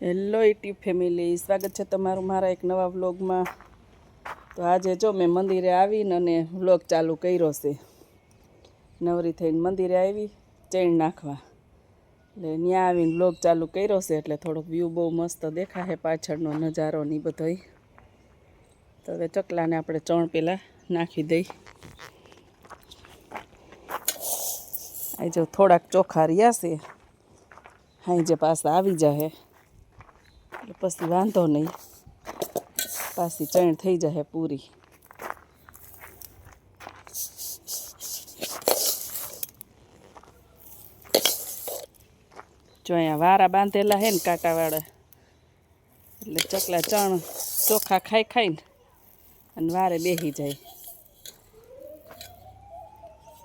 Hello YouTube family સ્વાગત છે તમારું મારા એક નવા વ્લોગમાં તો આજે જો મેં મંદિરે આવીને અને વ્લોગ ચાલુ કર્યો છે. નવરી થઈને મંદિરે આવી ચેન નાખવા. એટલે ત્યાં આવીને વ્લોગ ચાલુ કર્યો છે, એટલે થોડોક વ્યૂ બહુ મસ્ત દેખાશે, પાછળનો નજારો ને બધોય. તો હવે ચકલાને આપણે ચણ પહેલાં નાખી દઈ. આ જો થોડાક ચોખા રહ્યા છે, હાઈ જે પાછા આવી જાય પછી વાંધો નહીં. પાછી ચણ થઈ જશે પૂરી. જો અહીંયા વારા બાંધેલા હે ને કાંટાવાળા એટલે ચકલા ચણ ચોખા ખાઈ ખાઈને અને વારે બેસી જાય.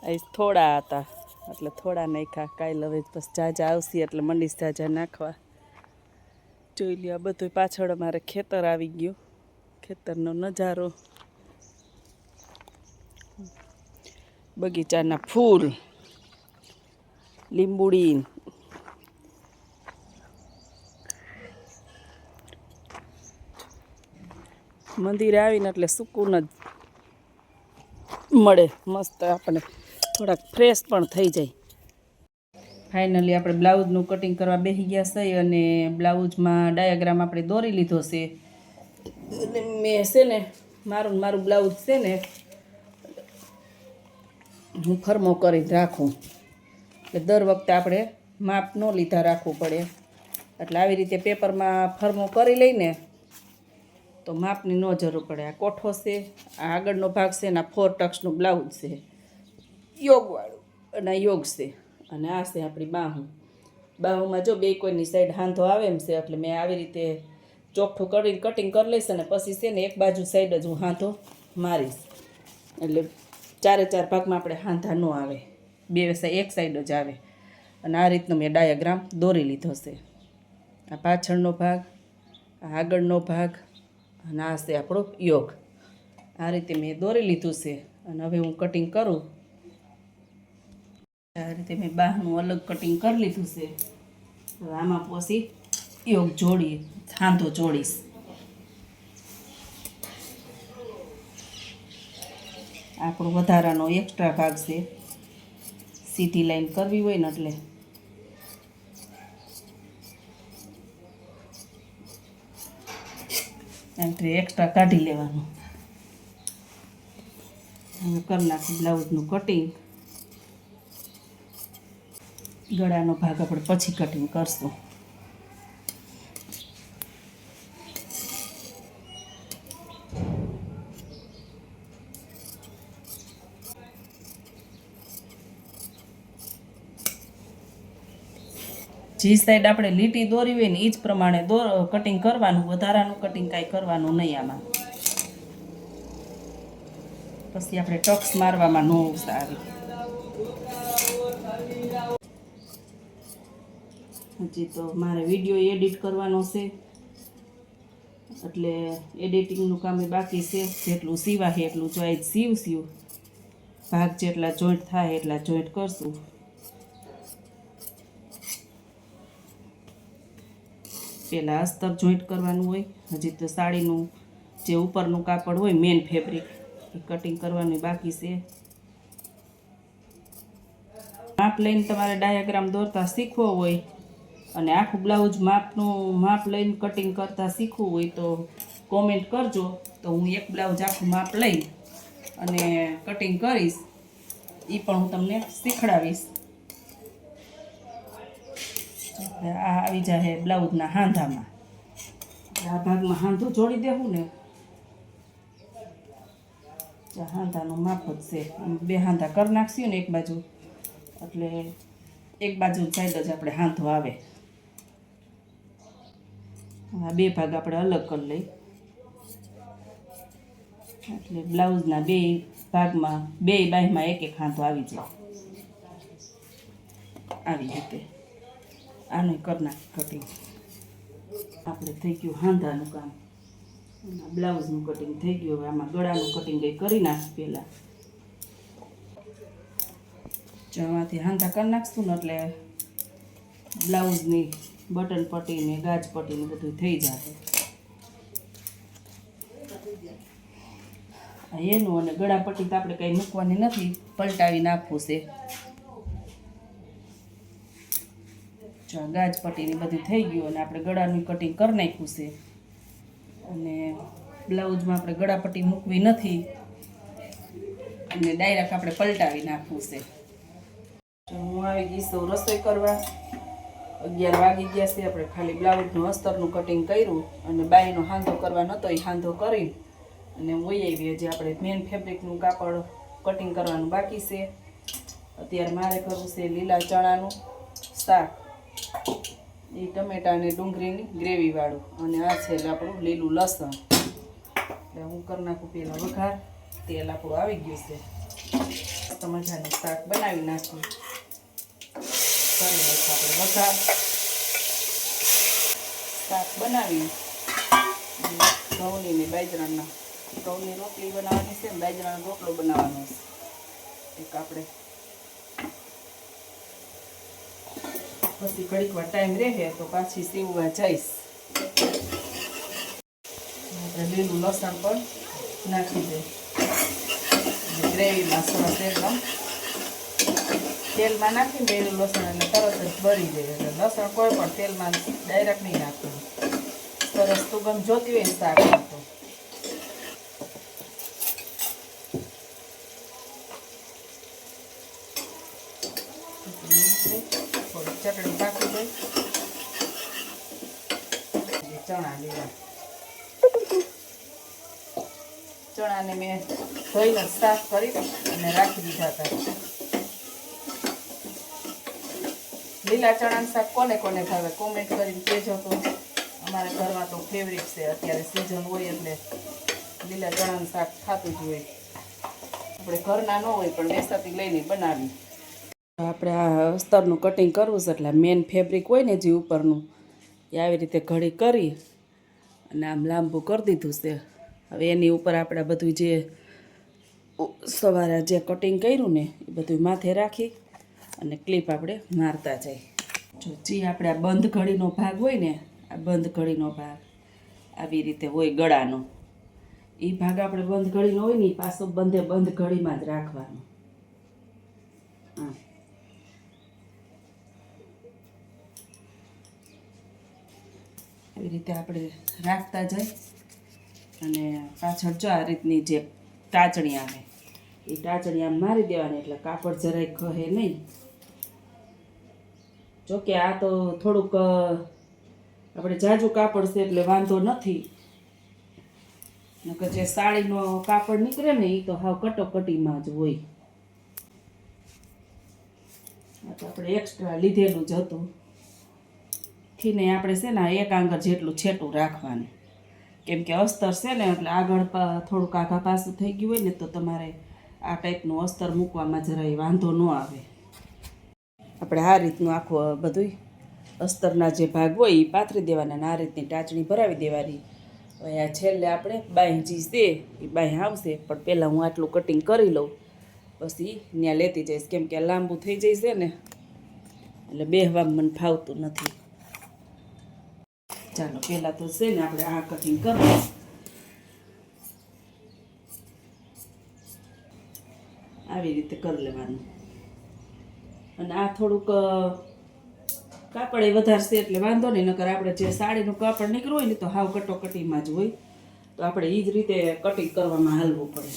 અહીં થોડા હતા, એટલે થોડા નાખ્યા. કાંઈ લવે બસ જાજા આવશે, એટલે મંડીશ જાજા નાખવા. જોઈ લ્યો, આ બધું પાછળ અમારે ખેતર આવી ગયું. ખેતરનો નજારો. બગીચાના ફૂલ, લીંબુડી. મંદિરે આવીને એટલે સુકૂન જ મળે, મસ્ત આપણે થોડાક ફ્રેશ પણ થઈ જાય. ફાઇનલી આપણે બ્લાઉઝનું કટિંગ કરવા બેસી ગયા છે અને બ્લાઉઝમાં ડાયાગ્રામ આપણે દોરી લીધો છે. અને મેં છે ને, મારું મારું બ્લાઉઝ છે ને, હું ફરમો કરી રાખું. એટલે દર વખતે આપણે માપ ન લીધા રાખવું પડે. એટલે આવી રીતે પેપરમાં ફરમો કરી લઈને તો માપની ન જરૂર પડે. આ કોઠો છે, આ આગળનો ભાગ છે ને, આ ફોર ટક્સનું બ્લાઉઝ છે. યોગવાળું અને યોગ છે. અને આ છે આપણી બાહું. બાહુમાં જો બે કોઈની સાઈડ હાંધો આવે એમ છે, એટલે મેં આવી રીતે ચોખ્ઠું કરીને કટિંગ કરી લઈશ અને પછી છે ને એક બાજુ સાઈડ જ હું હાંધો મારીશ. એટલે ચારે ચાર ભાગમાં આપણે હાંધા ન આવે. બે એક સાઈડ જ આવે. અને આ રીતનો મેં ડાયાગ્રામ દોરી લીધો છે. આ પાછળનો ભાગ, આ આગળનો ભાગ અને આ છે આપણો યોગ. આ રીતે મેં દોરી લીધું છે અને હવે હું કટિંગ કરું આ રીતે મેં બાહનું અલગ કટિંગ કરી લીધું છે. આમાં પછી યોગ જોડી થાંધો જોડીશ. આપણો વધારાનો એક્સ્ટ્રા ભાગ છે. સીધી લાઈન કરવી હોય ને એટલે. એટલે એક્સ્ટ્રા કાઢી લેવાનું. હવે કરી નાખું બ્લાઉઝનું કટિંગ ગળાનો ભાગ આપણે પછી કટિંગ કરશું. જે સાઈડ આપણે લીટી દોરી હોય ને એ જ પ્રમાણે દોર કટિંગ કરવાનું, વધારાનું કટિંગ કાંઈ કરવાનું નહીં આમાં. પછી આપણે ટક્સ મારવામાં ન આવે. હજી તો મારે વીડિયો એડિટ કરવાનો છે. એટલે એડિટિંગનું કામ એ બાકી છે. જેટલું સીવાય એટલું જો આજ સીવ સીવ ભાગ જેટલા જોઈન્ટ થાય એટલા જોઈન્ટ કરશું. પહેલાં અસ્તર જોઈન્ટ કરવાનું હોય. હજી તો સાડીનું જે ઉપરનું કાપડ હોય મેન ફેબ્રિક એ કટિંગ કરવાનું બાકી છે. માપ લઈને તમારે ડાયાગ્રામ દોરતા શીખવો હોય. અને આખું બ્લાઉઝ માપનું, માપ લઈને કટિંગ કરતાં શીખવું હોય તો કોમેન્ટ કરજો. તો હું એક બ્લાઉઝ આખું માપ લઈ અને કટિંગ કરીશ. એ પણ હું તમને શીખડાવીશ. આ આવી જાય બ્લાઉઝના હાંધામાં. આ ભાગમાં હાંધો જોડી દેવું ને. હાંધાનું માપ જ છે. બે હાંધા કરી નાખશું ને એક બાજુ. એટલે એક બાજુ સાઈડ જ આપણે હાંધો આવે. આ બે ભાગ આપણે અલગ કરી લઈ એટલે બ્લાઉઝના બે ભાગમાં, બે બાહીમાં એક એક હાથો આવી જાય. આવી રીતે. આનું કરના કટિંગ આપણે થઈ ગયું હાંધાનું કામ. બ્લાઉઝનું કટિંગ થઈ ગયું. હવે આમાં ગળાનું કટિંગ એ કરી નાખ પહેલાં. જવાથી હાંધા કરી નાખશું ને એટલે બ્લાઉઝની બટન પટ્ટી ને ગાજ પટ્ટી બધું થઈ જશે. એનું અને ગળા પટ્ટી તો આપણે કંઈ મૂકવાની નથી, પલટાવી નાખવું છે. આ ગાજ પટ્ટીની બધું થઈ ગયું અને આપણે ગળાનું કટિંગ કરી નાખ્યું છે. અને બ્લાઉઝમાં આપણે ગળા મૂકવી નથી. અને ડાયરેક્ટ આપણે પલટાવી નાખવું છે. હું આવી ગઈ છું રસોઈ કરવા. અગિયાર વાગી ગયા છે, આપણે ખાલી બ્લાઉઝનું અસ્તરનું કટિંગ કર્યું અને બાઈનો હાંધો કરવા નહોતો એ હાંધો કરી અને વહી આવી. હજી આપણે મેન ફેબ્રિકનું કાપડ કટિંગ કરવાનું બાકી છે. અત્યારે મારે કરવું છે લીલા ચણાનું શાક. એ ટમેટા અને ડુંગળીની ગ્રેવીવાળું અને આ છે આપણું લીલું લસણ. એટલે હું કરી નાખું પહેલાં વઘાર, તેલ આપણું આવી ગયું છે. મજાનું શાક બનાવી નાખું કરી આપણે વઘાર શાક બનાવી ઘઉંની ને બાજરાના. ઘઉંની રોટલી બનાવવાની છે બાજરાનો રોટલો બનાવવાનો એક આપણે. પછી ઘડીક વાર ટાઈમ રહે તો પાછી સીવવા જઈશ. લીલું લસણ પણ નાખી દે ગ્રેવીમાં સરસ એકદમ તેલમાં નાખીને લીલું લસણ અને તરત જ બળી જાય એટલે લસણ કોઈ પણ તેલમાં ડાયરેક્ટ નહીં નાખવું. સરસ સુગંધ જોતી હોય ને તો. થોડી ચટણી પાકી દઈ ચણા લીધા ચણાને મેં ધોઈને સાફ કરી અને રાખી દીધા હતા. લીલા ચણાનું શાક કોને કોને ભાવે કોમેન્ટ કરીને કહેજો તો. અમારા ઘરમાં તો ફેવરિટ છે. અત્યારે સિઝન હોય એટલે લીલા ચણાનું શાક ખાતું જ હોય. આપણે ઘરના ન હોય પણ વેસાથી લઈને બનાવી. આપણે આ અસ્તરનું કટિંગ કરવું છે એટલે મેન ફેબ્રિક હોય ને જે ઉપરનું, એ આવી રીતે ઘડી કરી અને આમ લાંબુ કરી દીધું છે. હવે એની ઉપર આપણે બધું જે સવારે જે કટિંગ કર્યું ને, એ બધું માથે રાખી અને ક્લિપ આપણે મારતા જઈ જો જે આપણે આ બંધ ઘડીનો ભાગ હોય ને, આ બંધ ઘડીનો ભાગ આવી રીતે હોય ગળાનો. એ ભાગ આપણે બંધ ઘડીનો હોય ને, એ પાછો બંધે બંધ ઘડીમાં જ રાખવાનો. હા. એવી રીતે આપણે રાખતા જઈ અને પાછળ જો આ રીતની જે ટાચણી આવે, એ ટાચણી આમ મારી દેવાની, એટલે કાપડ જરાય કહે નહીં. જોકે આ તો થોડુંક આપણે જાજુ કાપડ છે એટલે વાંધો નથી. નકર જે સાડીનો કાપડ નીકળે ને એ તો હાવ કટોકટીમાં જ હોય. આ તો આપણે એક્સ્ટ્રા લીધેલું જ હતું. થીને આપણે છે ને એક આંગળ જેટલું છેટું રાખવાનું. કેમ કે અસ્તર છે ને એટલે આગળ થોડુંક આઘા પાસું થઈ ગયું હોય ને તો તમારે આ ટાઈપનું અસ્તર મૂકવામાં જરાય વાંધો ન આવે. આપણે આ રીતનું આખું બધું અસ્તરના જે ભાગ હોય એ પાથરી દેવાના અને આ રીતની ટાંચણી ભરાવી દેવાની. હવે આ છેલ્લે આપણે બાંય જે દે એ બાંય આવશે પણ પહેલાં હું આટલું કટિંગ કરી લઉં. પછી ત્યાં લેતી જઈશ. કેમ કે લાંબુ થઈ જશે ને, એટલે બેહવામાં મને ફાવતું નથી. ચાલો, પહેલાં તો છે ને આપણે આ કટિંગ કરીએ આવી રીતે કરી લેવાનું. અને આ થોડુંક કાપડ એ વધારશે એટલે વાંધો નહીં, નકર આપણે જે સાડીનું કાપડ નીકળ્યું હોય ને તો હાવ કટોકટીમાં જ હોય. તો આપણે એ જ રીતે કટિંગ કરવામાં હાલવું પડે.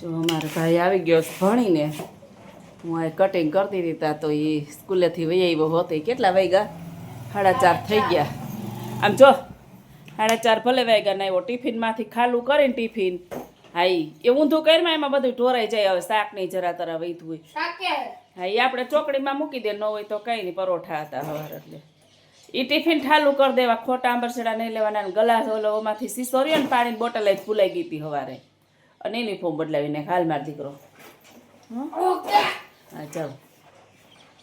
જો અમારો ભાઈ આવી ગયો ભણીને. હું આ કટિંગ કરતી હતી ત્યાં તો એ સ્કૂલેથી વહી આવ્યો હોતો. કેટલા વાગ્યા? સાડા ચાર થઈ ગયા. આમ જો સાડા ચાર ભલે વાગ્યા આવ્યો ટિફિનમાંથી ખાલું કરીને ટિફિન. હાઈ એ ઊંધું કરીમાં એમાં બધું ઢોરાઈ જાય હવે શાક નહીં જરા તરા વહીતું હોય. હા એ આપણે ચોકડીમાં મૂકી દે ન હોય તો કંઈ નહીં પરોઠા હતા હવાર એટલે. એ ટિફિન ઠાલું કરી દેવા ખોટા આંબરસેડા નહીં લેવાના અને ગલાસ ઓલો ઓમાંથી સીસો રહ્યો ને પાણીની બોટલ જ ફૂલાઈ ગઈ હતી સવારે અને યુનિફોર્મ બદલાવીને હાલ માર દીકરો. હં? હા ચાલો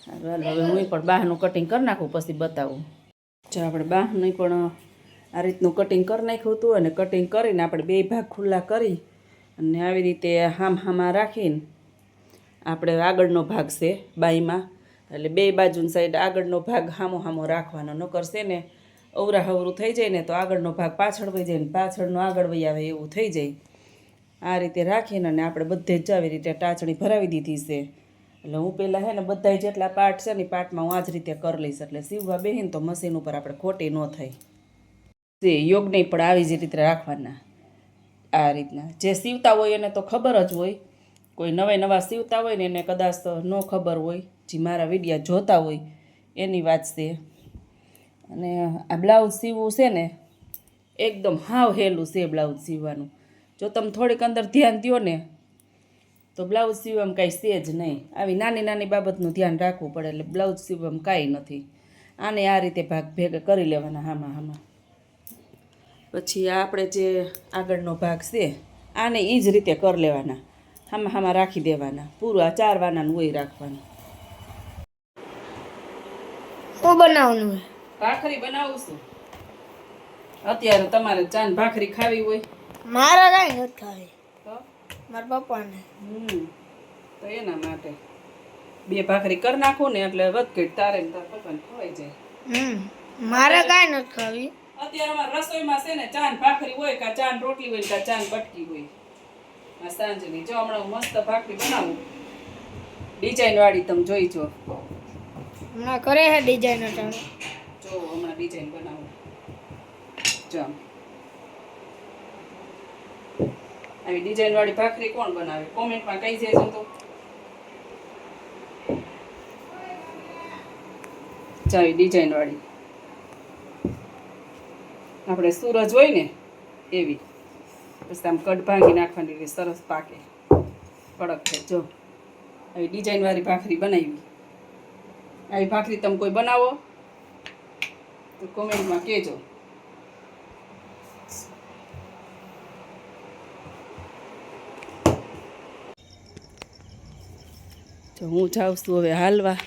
હવે હું પણ બહારનું કટિંગ કરી નાખું પછી બતાવું. જો આપણે બહારનું પણ આ રીતનું કટિંગ કરી નાખ્યું હતું અને કટિંગ કરીને આપણે બે ભાગ ખુલ્લા કરી અને આવી રીતે હામ હામાં રાખીને આપણે આગળનો ભાગ છે બાઈમાં. એટલે બે બાજુની સાઈડ આગળનો ભાગ હામો હામો રાખવાનો. ન કરશે ને અવરા હવરું થઈ જાય ને તો આગળનો ભાગ પાછળ વહી જાય ને પાછળનો આગળ વહી આવે એવું થઈ જાય. આ રીતે રાખીને અને આપણે બધે જ આવી રીતે ટાચણી ભરાવી દીધી છે. એટલે હું પહેલાં હે ને બધાય જેટલા પાર્ટ છે ને પાર્ટમાં હું આ જ રીતે કરી લઈશ. એટલે સીવવા બેહીને તો મશીન ઉપર આપણે ખોટી ન થાય તે યોગ નહીં, પણ આવી જ રીતે રાખવાના. આ રીતના. જે સીવતા હોય એને તો ખબર જ હોય. કોઈ નવા નવા સીવતા હોય ને એને કદાચ તો ન ખબર હોય. જે મારા વિડીયા જોતા હોય, એની વાત છે. અને આ બ્લાઉઝ સીવવું છે ને, એકદમ હાવ હેલું છે બ્લાઉઝ સીવવાનું. જો તમે થોડીક અંદર ધ્યાન દો ને, તો બ્લાઉઝ સીવવામાં કાંઈ છે જ નહીં. આવી નાની નાની બાબતનું ધ્યાન રાખવું પડે, એટલે બ્લાઉઝ સીવવામાં કાંઈ નથી. આને આ રીતે ભાગ ભેગા કરી લેવાના હામાં હામાં. પછી આપણે જે આગળનો ભાગ છે આને એ જ રીતે કરી લેવાના. હામાં હામાં રાખી દેવાના. પૂરું આ ચાર વાનાનું હોય રાખવાનું. શું બનાવવાનું ભાખરી બનાવું છું. અત્યારે તમારે ચાન ભાખરી ખાવી હોય. મારા કાંઈ નથી ખાવી. મારા પપ્પાને. હમ. તો એના માટે. બે ભાખરી કરી નાખું ને એટલે વધઘટ તારે તાર પપ્પાને ખવાઈ જાય. હમ. મારે કાંઈ નથી ખાવી. અત્યારે અમારે રસોઈમાં છે ને ચાન ભાખરી હોય કાં ચાન રોટલી હોય કાં ચાન બટકી હોય. આ સાંજની. જો હમણાં હું મસ્ત ભાખરી બનાવું. ડિઝાઇન વાળી તમે જોઈ જો. હમણાં કરે છે ડિઝાઇન અટાણે જો હમણાં ડિઝાઇન બનાવું. જો. આવી ડિઝાઇન વાળી ભાખરી કોણ બનાવે? કોમેન્ટમાં કહી દેજો તો. ચાવી ડિઝાઇન વાળી. આપણે સૂરજ હોય ને, એવી. પછી આમ કટ ભાંગી નાખવાની એટલે સરસ પાકે. કડક થાય. જો, આવી ડિઝાઇનવાળી ભાખરી બનાવી. આવી ભાખરી તમે કોઈ બનાવો, તો કોમેન્ટમાં કહેજો. જો હું જાઉં છું હવે હાલવા.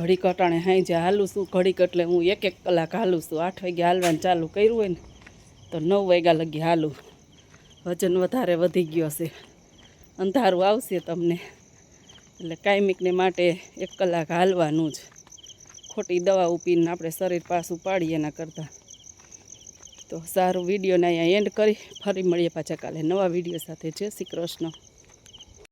ઘડીક અટાણે હાઈ જે હાલું છું ઘડીક એટલે હું એક એક કલાક હાલું છું. આઠ વાગે હાલવાનું ચાલુ કર્યું હોય ને, તો નવ વાગ્યા લગી હાલું. વજન વધારે વધી ગયો છે. અંધારું આવશે તમને. એટલે કાયમિકને માટે એક કલાક હાલવાનું જ. ખોટી દવા ઉપીને આપણે શરીર પાછું પાડીએ એના કરતાં. તો સારું વિડીયોને અહીંયા એન્ડ કરી. ફરી મળીએ પાછા કાલે નવા વીડિયો સાથે. જય શ્રી કૃષ્ણ.